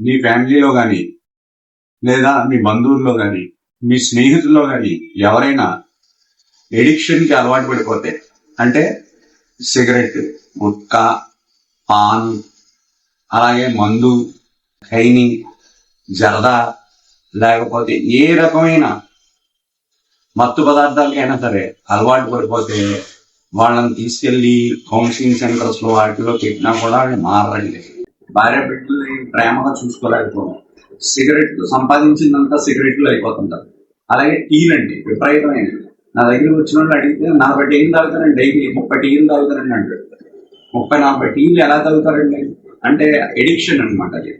మీ ఫ్యామిలీలో కానీ లేదా మీ బంధువుల్లో కానీ మీ స్నేహితుల్లో కానీ ఎవరైనా ఎడిక్షన్కి అలవాటు పడిపోతే అంటే సిగరెట్ గుట్కా పాన్ అలాగే మందు ఖైని జరదా లేకపోతే ఏ రకమైన మత్తు పదార్థాలకైనా సరే అలవాటు పడిపోతే వాళ్ళని తీసుకెళ్ళి కౌన్సిలింగ్ సెంటర్స్లో వాటిలో పెట్టినా కూడా మారండి భార్య బిడ్డలు ప్రేమగా చూసుకోలేకపోవడం. సిగరెట్ సంపాదించిందంతా సిగరెట్లు అయిపోతుంటారు. అలాగే టీలు అండి విపరీతమైనది నా దగ్గరికి వచ్చిన వాళ్ళు అడిగితే నలభై టీలు తాగుతారండి? డైలీ ముప్పై టీలు తాగుతారండి అంటాడు ముప్పై నలభై టీలు ఎలా తాగుతారండి? అంటే ఎడిక్షన్ అనమాట అది.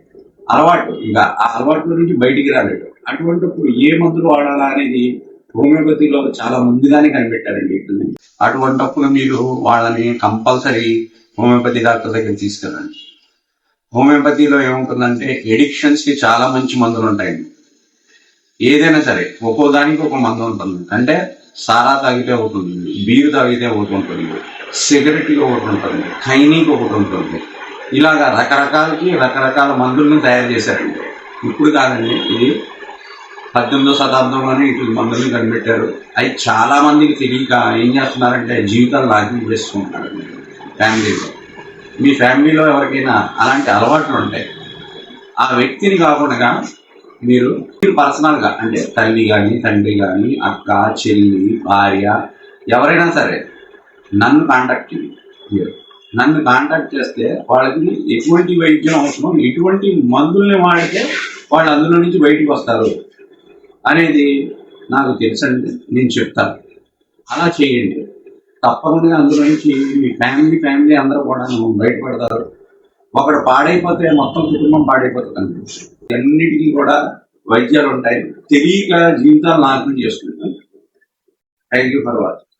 అలవాటు ఇంకా ఆ అలవాటు నుంచి బయటికి రాలేడు అటువంటిప్పుడు ఏ మందులు వాడాలా అనేది హోమియోపతిలో చాలా ముందుగానే కనిపెట్టారండి వీటిని అటువంటిప్పుడు మీరు వాళ్ళని కంపల్సరీ హోమియోపతి డాక్టర్ దగ్గర తీసుకెళ్ళండి. హోమియోపతిలో ఏముంటుందంటే ఎడిక్షన్స్కి చాలా మంచి మందులు ఉంటాయండి ఏదైనా సరే ఒక్కో దానికి ఒక మందు ఉంటుంది. అంటే సారా తాగితే ఒకటి ఉంటుంది బీరు తాగితే ఒకటి ఉంటుంది సిగరెట్ ఒకటి ఉంటుంది ఖైనీకి ఒకటి ఉంటుంది ఇలాగా రకరకాలకి రకరకాల మందులను తయారు చేశారండి ఇప్పుడు కాదండి ఇది పద్దెనిమిదో శతాబ్దంలోనే ఇటు మందులను కనిపెట్టారు. అవి చాలా మందికి తెలియక ఏం చేస్తున్నారంటే జీవితాలు నాశనం చేసుకుంటున్నారు ఫ్యామిలీలో. మీ ఫ్యామిలీలో ఎవరికైనా అలాంటి అలవాట్లు ఉంటాయి ఆ వ్యక్తిని కాకుండా మీరు మీరు పర్సనల్గా అంటే తల్లి కానీ తండ్రి కానీ అక్క చెల్లి భార్య ఎవరైనా సరే నన్ను కాంటాక్ట్ చేయండి. మీరు నన్ను కాంటాక్ట్ చేస్తే వాళ్ళకి ఎటువంటి వైద్యం అవసరం ఎటువంటి మందుల్ని వాడితే వాళ్ళు అందులో నుంచి బయటకు వస్తారు అనేది నాకు తెలుసండి. నేను చెప్తాను. అలా చేయండి. తప్పకుండా అందులో నుంచి మీ ఫ్యామిలీ ఫ్యామిలీ అందరూ కూడా బయటపడతారు. ఒకడు పాడైపోతే మొత్తం కుటుంబం పాడైపోతుంది అన్నిటికీ కూడా వైద్యాలు ఉంటాయి. తెలియక జీవితాలు నాశనం చేసుకుంటాం థ్యాంక్ యూ ఫర్ వాచింగ్